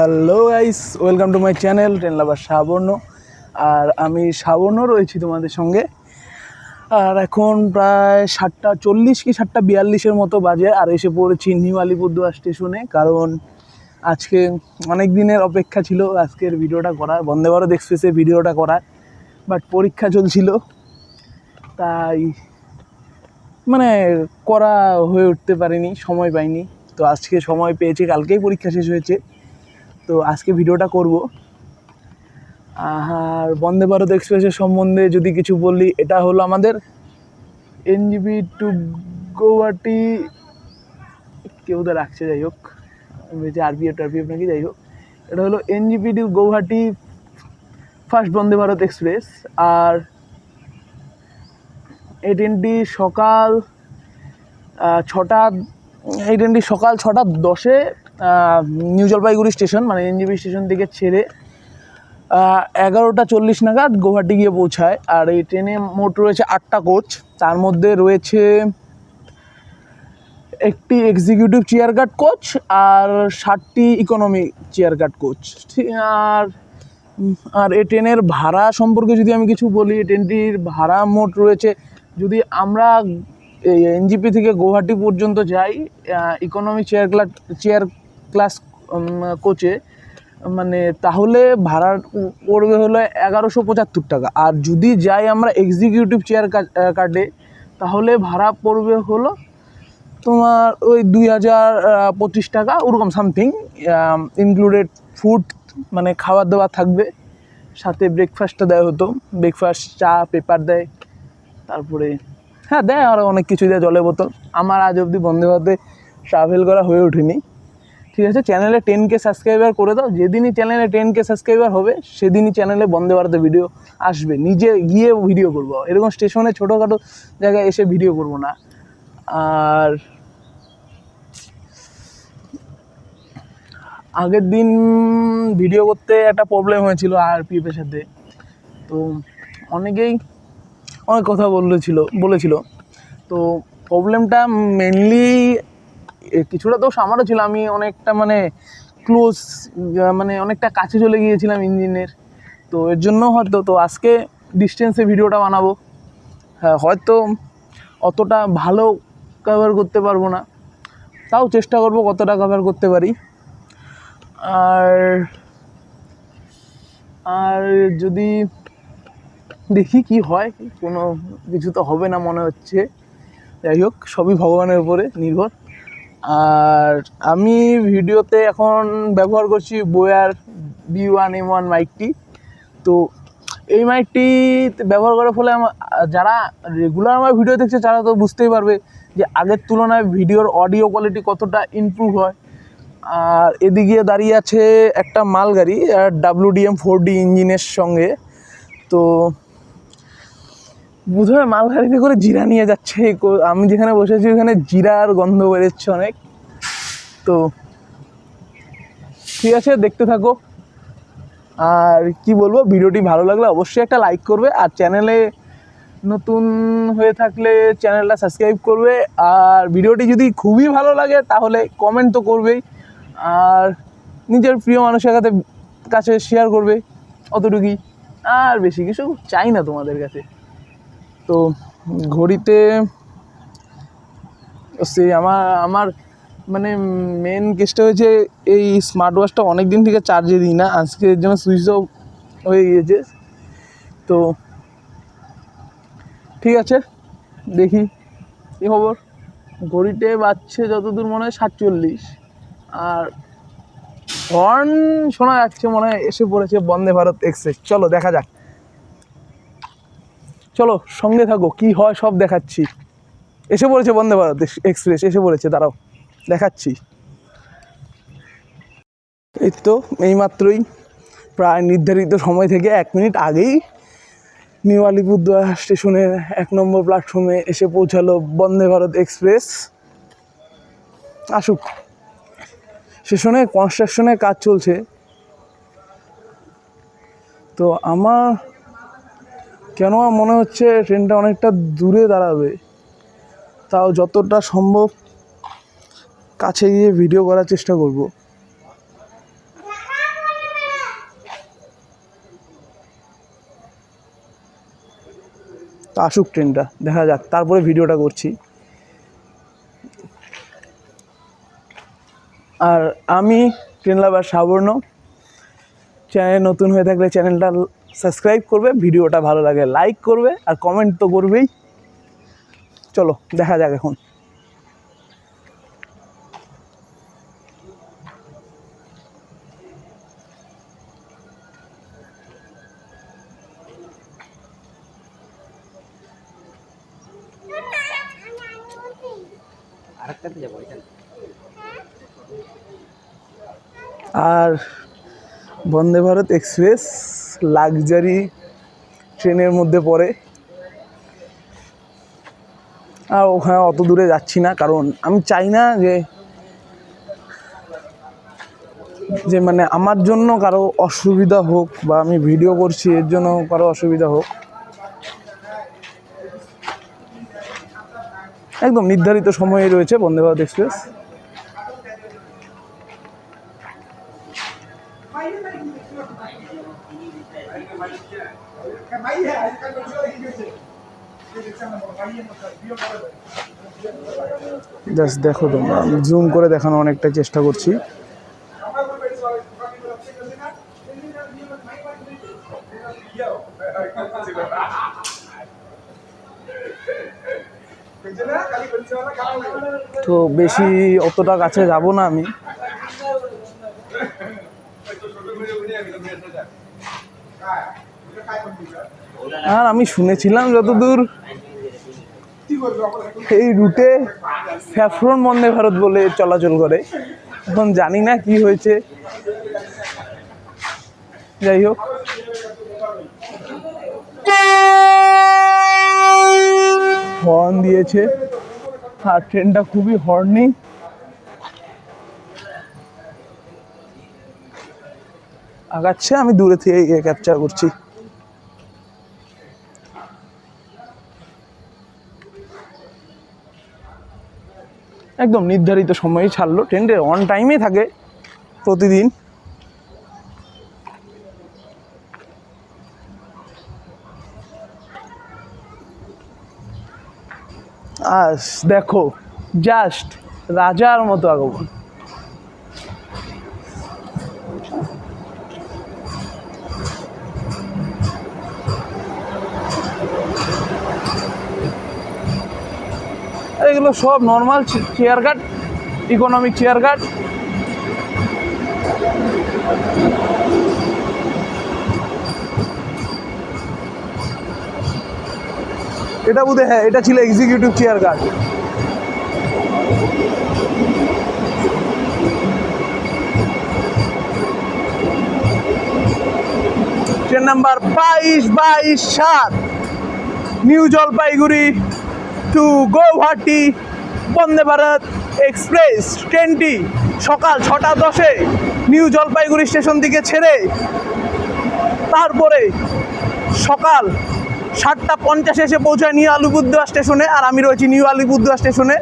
Hello guys welcome to my channel train lover Sabarna আর আমি সাবর্ণ রয়েছি তোমাদের সঙ্গে। আর এখন প্রায় সাতটা চল্লিশ কি সাতটা বিয়াল্লিশের মতো বাজে। আর এসে পড়েছি নিউ আলিপুরদুয়ার স্টেশনে। কারণ আজকে অনেক দিনের অপেক্ষা ছিল আজকের ভিডিওটা করার। বন্দে ভারত এক্সপ্রেসে ভিডিওটা করার। বাট পরীক্ষা চলছিল। তাই মানে করা হয়ে উঠতে পারিনি, সময় পাইনি। তো আজকে সময় পেয়েছি, কালকেই পরীক্ষা শেষ হয়েছে। তো আজকে ভিডিওটা করব। আর বন্দে ভারত এক্সপ্রেসের সম্বন্ধে যদি কিছু বলি, এটা হলো আমাদের এনজিবি টু গৌহাটি কেউ তো রাখছে, যাই হোক। বলছে আরপিএফ টারপিএফ নাকি? যাই হোক। এটা হলো NJP to Gauhati first Vande Bharat express. আর এই ট্রেনটি সকাল ছটা এই ট্রেনটি সকাল ছটা দশে নিউ জলপাইগুড়ি স্টেশন মানে এনজিবি স্টেশন থেকে ছেড়ে এগারোটা চল্লিশ নাগাদ গৌহাটি গিয়ে পৌঁছায়। আর এই ট্রেনে মোট রয়েছে আটটা কোচ। তার মধ্যে রয়েছে একটি এক্সিকিউটিভ চেয়ার গার্ড কোচ আর ষাটটি ইকোনমি চেয়ার গার্ড কোচ ঠিক, আর আর এই ট্রেনের ভাড়া সম্পর্কে যদি আমি কিছু বলি ট্রেনটির ভাড়া মোট রয়েছে, যদি আমরা এনজিপি থেকে গৌহাটি পর্যন্ত যাই ইকোনমি চেয়ার চেয়ার ক্লাস কোচে মানে তাহলে ভাড়া পড়বে হলো এগারোশো পঁচাত্তর টাকা। আর যদি যাই আমরা এক্সিকিউটিভ চেয়ার কার্ডে তাহলে ভাড়া পড়বে হলো তোমার ওই দুই হাজার পঁচিশ টাকা, ওরকম সামথিং ইনক্লুডেড ফুড মানে খাবার দাবার থাকবে। সাথে ব্রেকফাস্টটা দেওয়া হতো ব্রেকফাস্ট চা পেপার দেয়, তারপরে হ্যাঁ দেয় আরও অনেক কিছু দেয় জলের বোতল। আমার আজ অবধি বন্ধে ভারতে ট্রাভেল করা হয়ে ওঠেনি। ঠিক আছে? চ্যানেলে টেন কে সাবস্ক্রাইবার করে দাও। যেদিনই চ্যানেলে টেন কে সাবস্ক্রাইবার হবে, সেদিনই চ্যানেলে বন্দে ভারতে ভিডিও আসবে। নিজে গিয়ে ভিডিও করব। এরকম স্টেশনে ছোটোখাটো জায়গায় এসে ভিডিও করব না। আর আগের দিন ভিডিও করতে একটা প্রবলেম হয়েছিল আর পিএফের সাথে। তো অনেকেই অনেক কথা বলেছিল বলেছিল। তো প্রবলেমটা মেনলি কিছুটা দোষ আমারও ছিল। আমি অনেকটা মানে ক্লোজ মানে অনেকটা কাছে চলে গিয়েছিলাম ইঞ্জিনের। তো এর জন্য হয়তো, তো আজকে ডিস্টেন্সে ভিডিওটা বানাবো। হ্যাঁ হয়তো অতটা ভালো কভার করতে পারব না। তাও চেষ্টা করব কতটা কভার করতে পারি। আর আর যদি দেখি কি হয়, কোনো কিছু তো হবে না মনে হচ্ছে। যাই হোক, সবই ভগবানের উপরে নির্ভর। আর আমি ভিডিওতে এখন ব্যবহার করছি Boya B one M one মাইকটি তো এই মাইকটি ব্যবহার করার ফলে আমার যারা রেগুলার আমার ভিডিও দেখছে, তারা তো বুঝতেই পারবে যে আগের তুলনায় ভিডিওর অডিও কোয়ালিটি কতটা ইমপ্রুভ হয়। আর এদিকে দাঁড়িয়ে আছে একটা মালগাড়ি ডাব্লিউডিএম ফোর ডি ইঞ্জিনের সঙ্গে। তো বোধহয় মালগাড়িতে করে জিরা নিয়ে যাচ্ছে। আমি যেখানে বসেছি ওখানে জিরার গন্ধ বেরোচ্ছে অনেক। তো ঠিক আছে, দেখতে থাকো। আর কি বলব, ভিডিওটি ভালো লাগলে অবশ্যই একটা লাইক করবে। আর চ্যানেলে নতুন হয়ে থাকলে চ্যানেলটা সাবস্ক্রাইব করবে। আর ভিডিওটি যদি খুবই ভালো লাগে, তাহলে কমেন্ট তো করবেই। আর নিজের প্রিয় মানুষের কাছে কাছে শেয়ার করবে, অতটুকুই। আর বেশি কিছু চাই না তোমাদের কাছে। তো ঘড়িতে সেই আমার আমার মানে মেন কেসটা হয়েছে এই স্মার্ট ওয়াচটা অনেক দিন থেকে চার্জে দিই না। আজকে জন্য সুইচ অফ হয়ে গিয়েছে। তো ঠিক আছে, দেখি কী খবর। ঘড়িতে বাজছে যতদূর মনে হয় সাতচল্লিশ। আর হর্ন শোনা যাচ্ছে মনে হয়, এসে পড়েছে বন্দে ভারত এক্সপ্রেস চলো দেখা যাক। চলো, সঙ্গে থাকো, কি হয় সব দেখাচ্ছি। এসে পড়েছে বন্দে ভারত এক্স- এক্সপ্রেস, এসে পড়েছে, দাঁড়াও, দেখাচ্ছি। এই তো, এইমাত্রই প্রায় নির্ধারিত সময় থেকে এক মিনিট আগেই নিউ আলিপুরদুয়ার স্টেশনের এক নম্বর প্ল্যাটফর্মে এসে পৌঁছালো বন্দে ভারত এক্সপ্রেস। আসুক, স্টেশনে কনস্ট্রাকশনের কাজ চলছে। তো আমার কেন মনে হচ্ছে ট্রেনটা অনেকটা দূরে দাঁড়াবে? তাও যতটা সম্ভব কাছে গিয়ে ভিডিও করার চেষ্টা করব। আসুক ট্রেনটা, দেখা যাক, তারপরে ভিডিওটা করছি। আর আমি, ট্রেন লাভার সাবর্ণ চ্যানেল নতুন হয়ে থাকলে চ্যানেলটা সাবস্ক্রাইব করবে, ভিডিওটা ভালো লাগে লাইক করবে আর কমেন্ট তো করবেই। চলো, দেখা যাক এখন। আর বন্দে ভারত এক্সপ্রেস। লাক্সারি ট্রেনের মধ্যে পড়ে। আর ওখানে অত দূরে যাচ্ছি না, কারণ আমি চাই না যে যে মানে আমার জন্য কারও অসুবিধা হোক বা আমি ভিডিও করছি, এর জন্য কারও অসুবিধা হোক। একদম নির্ধারিত সময়ে রয়েছে বন্দে ভারত এক্সপ্রেস। জাস্ট দেখো তোমরা জুম করে দেখানো অনেকটা চেষ্টা করছি। তো বেশি অতটা কাছে যাব না আমি। আর আমি শুনেছিলাম যতদূর এই রুটে স্যাফরন বন্দে ভারত বলে চলাচল করে। এখন জানি না কি হয়েছে। যাই হোক। হর্ন দিয়েছে। আর ট্রেনটা খুবই হর্নি। আগাচ্ছে, আমি দূরে থেকে ক্যাপচার করছি। একদম নির্ধারিত সময়ে ছাড়লো। ট্রেনটা অন টাইমে থাকে প্রতিদিন। আস, দেখো জাস্ট রাজার মতো আগমন। এগুলো সব normal chair car economic chair car এটা বোধ হ্যাঁ এটা ছিল executive chair car train number বাইশ বাইশ সাত new Jalpaiguri to Guwahati Vande Bharat express ট্রেনটি সকাল ছটা দশে নিউ জলপাইগুড়ি স্টেশন থেকে ছেড়ে তারপরে সকাল সাতটা পঞ্চাশে এসে পৌঁছায় নিউ আলিপুরদুয়ার স্টেশনে, আর আমি রয়েছি নিউ আলিপুরদুয়ার স্টেশনে।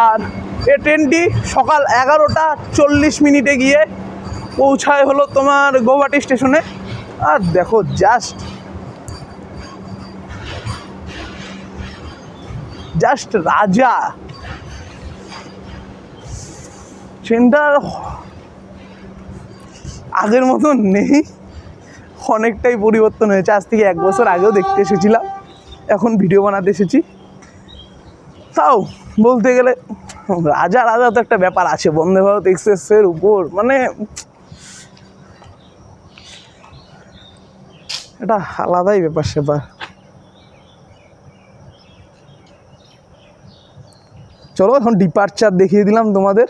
আর এ ট্রেনটি সকাল এগারোটা চল্লিশ মিনিটে গিয়ে পৌঁছায় হলো তোমার গৌহাটি স্টেশনে। আর দেখো জাস্ট জাস্ট রাজা। ট্রেনটার আগের মতন নেই। অনেকটাই পরিবর্তন হয়েছে। আজ থেকে এক বছর আগেও দেখতে এসেছিলাম। এখন ভিডিও বানাতে এসেছি। তাও বলতে গেলে রাজা রাজা তো একটা ব্যাপার আছে। বন্দে ভারত এক্সপ্রেসের উপর মানে এটা আলাদাই ব্যাপার সেপার চলো, এখন ডিপার্চার দেখিয়ে দিলাম তোমাদের।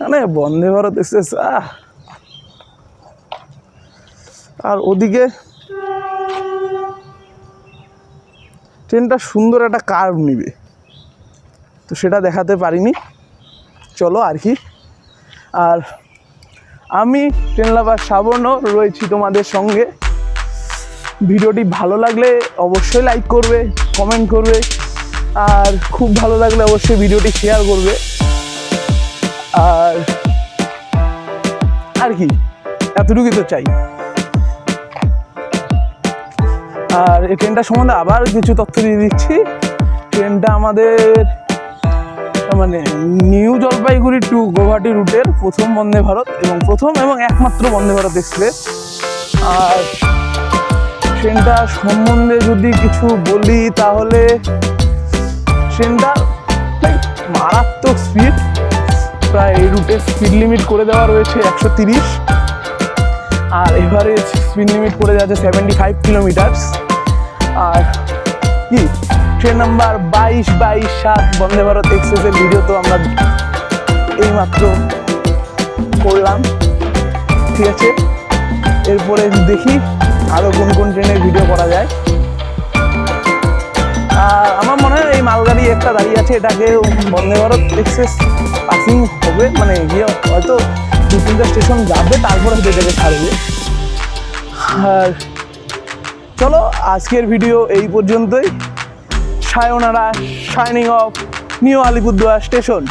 মানে বন্দে ভারত এক্সপ্রেস, আহ! আর ওদিকে ট্রেনটা সুন্দর একটা কার্ভ নিবে। তো সেটা দেখাতে পারিনি। চলো আর কি। আর আমি ট্রেন লাভার সাবর্ণ রয়েছি তোমাদের সঙ্গে। ভিডিওটি ভালো লাগলে অবশ্যই লাইক করবে কমেন্ট করবে, আর খুব ভালো লাগলে অবশ্যই ভিডিওটি শেয়ার করবে। আর আর কি, এতটুকুই তো চাই। আর এই ট্রেনটা সম্বন্ধে আবার কিছু তথ্য দিয়ে দিচ্ছি। ট্রেনটা আমাদের মানে নিউ জলপাইগুড়ি টু গৌহাটি রুটের প্রথম বন্দে ভারত এবং প্রথম এবং একমাত্র বন্দে ভারত এক্সপ্রেস আর ট্রেনটা সম্বন্ধে যদি কিছু বলি তাহলে ট্রেনটা মারাত্মক স্পিড প্রায় এই রুটে স্পিড লিমিট করে দেওয়া রয়েছে একশো তিরিশ। আর এভারেজ স্পিড লিমিট করে যাচ্ছে সেভেন্টি ফাইভ কিলোমিটার্স আর কি ট্রেন নাম্বার বাইশ বাইশ সাত বন্দে ভারত এক্সপ্রেসের ভিডিও তো আমরা এইমাত্র করলাম। ঠিক আছে? এরপরে দেখি আরও কোন কোন ট্রেনের ভিডিও করা যায়। আমার মনে হয় এই মালগাড়ি একটা দাঁড়িয়ে আছে, এটাকে বন্দে ভারত এক্সপ্রেস পাসিং হবে। মানে গিয়ে হয়তো দু তিনটা স্টেশন যাবে, তারপরে হয়তো এটাকে ছাড়বে। আর চলো, আজকের ভিডিও এই পর্যন্তই। Sayonara signing off new Alipurduar station.